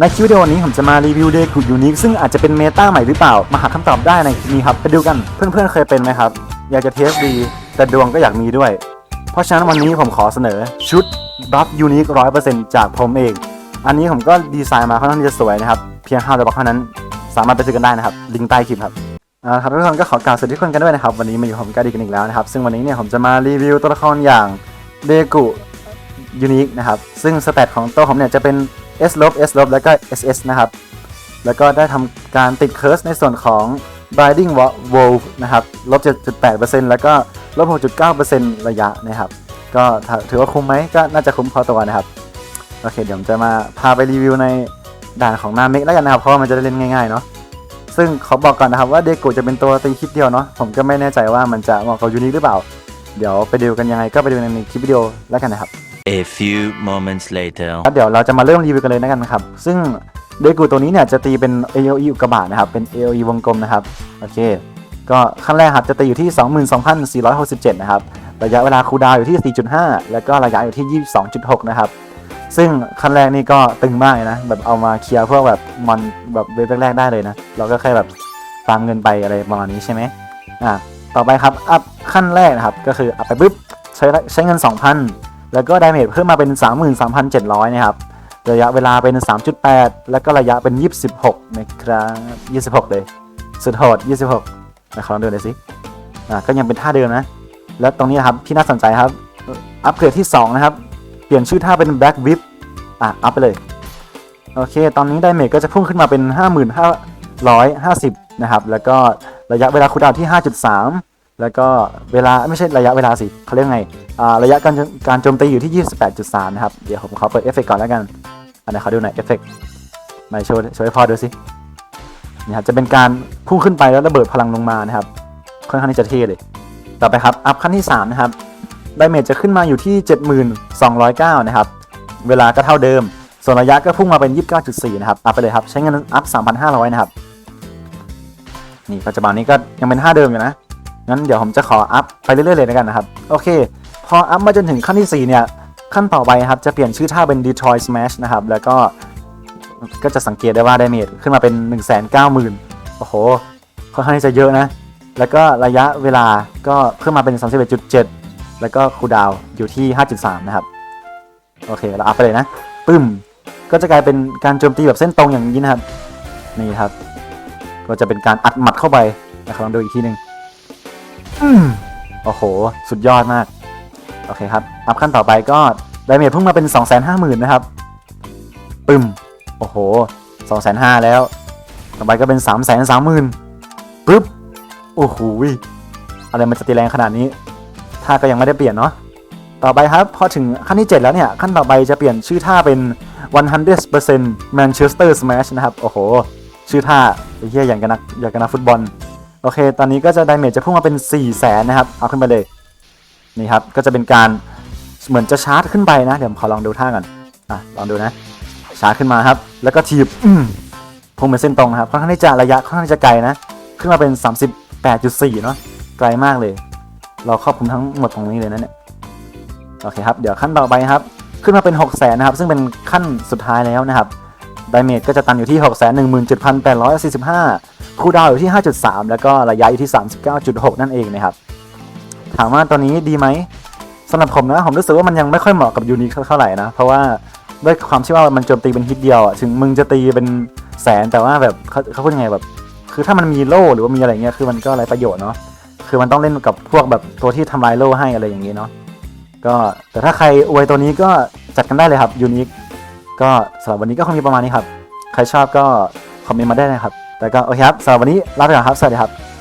ในคลิปวิดีโอนี้ผมจะมารีวิวเดกุยูนิคซึ่งอาจจะเป็นเมตาใหม่หรือเปล่า มาหาคำตอบได้ในคลิปนี้ครับ ไปดูกัน เพื่อนๆเคยเป็นไหมครับ อยากจะเทสดี แต่ดวงก็อยากมีด้วย เพราะฉะนั้นวันนี้ผมขอเสนอชุดบัฟยูนิคร้อยเปอร์เซ็นต์จากผมเอง อันนี้ผมก็ดีไซน์มาค่อนข้างจะสวยนะครับ เพียง5ดอกเท่านั้น สามารถไปซื้อกันได้นะครับ ลิงก์ใต้คลิปครับอ่าครับทุกคนก็ขอกล่าวสวัสดีทุกคนกันด้วยนะครับวันนี้มาอยู่กับผมกาดีกันอีกแล้วนะครับซึ่งวันนี้เนี่ยผมจะมารีวิวตัวละครอย่างเดกุยูนิคนะครับซึ่งสเตตของตัวผมเนี่ยจะเป็น S ลบ S ลบแล้วก็ SS นะครับ แล้วก็ได้ทำการติดเคิร์สในส่วนของ Binding Wolf นะครับลบ7.8%แล้วก็ลบ6.9%ระยะนะครับ ก็ถือว่าคุ้มไหมก็น่าจะคุ้มพอตัวนะครับ โอเค เดี๋ยวผมจะมาพาไปรีวิวในด่านของนาเมกแล้วกันนะครับ เพราะว่ามันจะได้เล่นง่ายๆเนาะซึ่งเขาบอกก่อนนะครับว่าเดโกจะเป็นตัวตีคลิปเดียวเนาะผมก็ไม่แน่ใจว่ามันจะเหมาะกับยูนิคหรือเปล่า เดี๋ยวไปดูกันยังไงก็ไปดูในคลิปวิดีโอแล้วกันนะครับ A few moments later. ครับเดี๋ยวเราจะมาเริ่มรีวิวกันเลยนะกันครับ ซึ่งเดกูตัวนี้เนี่ยจะตีเป็น AOE อุกกาบาตนะครับ เป็น AOE วงกลมนะครับ โอเค ก็ขั้นแรกครับจะตีอยู่ที่ 22,467 นะครับ ระยะเวลาคูดาวอยู่ที่ 4.5 แล้วก็ระยะอยู่ที่ 22.6 นะครับ ซึ่งขั้นแรกนี่ก็ตึงมากเลยนะ แบบเอามาเคลียร์พวกแบบมอนแบบเวฟแรกๆได้เลยนะ เราก็แค่แบบตามเงินไปอะไรประมาณนี้ใช่ไหมอ่า ต่อไปครับ อัพขั้นแรกนะครับ ก็คืออัพไปปุ๊บใช้ใช้เงิน 2,000 แล้วก็ดาเมจเพิ่มมาเป็น 33,700 นะครับ ระยะเวลาเป็น 3.8 แล้วก็ระยะเป็น 26 นะครับ26 เลย สุดโหด 26นะขอลองดูหน่อยสิ อ่า ก็ยังเป็นท่าเดิมนะ แล้วตรงนี้นะครับที่น่าสนใจครับ อัปเกรดที่ 2 นะครับ เปลี่ยนชื่อท่าเป็น Black Whip อะ อัพไปเลย โอเค ตอนนี้ไดเมจก็จะพุ่งขึ้นมาเป็น 5550 นะครับ แล้วก็ระยะเวลาคูดาวที่ 5.3 แล้วก็เวลาไม่ใช่ระยะเวลาสิเขาเรียกไงอ่าระยะการการโจมตีอยู่ที่ 28.3 นะครับ เดี๋ยวผมขอเปิดเอฟเฟกต์ก่อนแล้วกันอันไหนขอดูหน่อยเอฟเฟกต์มาโชว์โชว์ให้พอดูสินี่ครับจะเป็นการพุ่งขึ้นไปแล้วระเบิดพลังลงมานะครับค่อนข้างที่จะเท่เลย ต่อไปครับอัพขั้นที่ 3 นะครับไดเมจจะขึ้นมาอยู่ที่ 7209 นะครับ เวลาก็เท่าเดิม ส่วนระยะก็พุ่งมาเป็น 29.4 นะครับ อัพไปเลยครับ ใช้เงินอัพ 3,500 นะครับ นี่ปัจจุบันนี้ก็ยังเป็นท่าเดิมอยู่นะ งั้นเดี๋ยวผมจะขออัพไปเรื่อยๆเลยแล้วกันนะครับ โอเค พออัพมาจนถึงขั้นที่ 4 เนี่ย ขั้นต่อไปครับ จะเปลี่ยนชื่อท่าเป็น Detroit Smash นะครับ แล้วก็ก็จะสังเกตได้ว่า Damage ขึ้นมาเป็น 190,000 โอ้โห ค่อนข้างที่จะเยอะนะ แล้วก็ระยะเวลาก็เพิ่มมาเป็น 31.7 แล้วก็คูดาวอยู่ที่ 5.3 นะครับ โอเค เราอัพไปเลยนะ ปึ้ม ก็จะกลายเป็นการโจมตีแบบเส้นตรงอย่างนี้นะครับ นี่ครับ ก็จะเป็นการอัดหมัดเข้าไปนะครับลองดูอีกทีหนึ่ง โอ้โห สุดยอดมาก โอเคครับ อัพขั้นต่อไปก็ไดเมจพุ่งมาเป็น 250,000นะครับ ปึ้ม โอ้โห 250,000แล้ว ต่อไปก็เป็น 330,000ปึ๊บ โอ้โหอะไรมันจะตีแรงขนาดนี้ ท่าก็ยังไม่ได้เปลี่ยนเนาะ ต่อไปครับ พอถึงขั้นที่ 7 แล้วเนี่ย ขั้นต่อไปจะเปลี่ยนชื่อท่าเป็น 100% Manchester Smash นะครับ โอ้โห ชื่อท่าไอ้เหี้ยอย่างกันนักอย่างกันนักฟุตบอล โอเค ตอนนี้ก็จะไดเมจจะพุ่งมาเป็น 4 0 0แสนนะครับ เอาขึ้นไปเลย นี่ครับ ก็จะเป็นการเหมือนจะชาร์จขึ้นไปนะ เดี๋ยวผมขอลองดูท่าก่อน อะ ลองดูนะ ชาร์จขึ้นมาครับ แล้วก็ทีบพุ่งเป็นเส้นตรงนะครับ ค่อนข้างที่จะระยะค่อนข้างที่จะไกลนะ ขึ้นมาเป็น 38.4 เนาะ ไกลมากเลย เราครอบคลุมทั้งหมดตรงนี้เลยนะเนี่ย โอเคครับ เดี๋ยวขั้นต่อไปครับ ขึ้นมาเป็น 6 0 0 0 0นะครับ ซึ่งเป็นขั้นสุดท้ายแล้วนะครับ ไดเมจก็จะตันอยู่ที่ 6 1 7 8 4 5 คูดาวอยู่ที่ 5.3 แล้วก็ระยะอยู่ที่ 39.6 นั่นเองนะครับ ถามว่าตัวนี้ดีไหมสำหรับผมนะผมรู้สึกว่ามันยังไม่ค่อยเหมาะกับยูนิคเท่าไหร่นะ เพราะว่าด้วยความที่ว่ามันโจมตีเป็นฮิตเดียวถึงมึงจะตีเป็นแสนแต่ว่าแบบเขาเขาพูดยังไงแบบ คือถ้ามันมีโล่หรือว่ามีอะไรเงี้ยคือมันก็อะไรประโยชน์เนาะคือมันต้องเล่นกับพวกแบบตัวที่ทำลายโล่ให้อะไรอย่างงี้เนาะก็แต่ถ้าใครอวยตัวนี้ก็จัดกันได้เลยครับยูนิคก็สำหรับวันนี้ก็คงมีประมาณนี้ครับ ใครชอบก็คอมเมนต์มาได้นะครับ แต่ก็โอเคครับสำหรับวันนี้ลาไปก่อนครับ สวัสดีครับ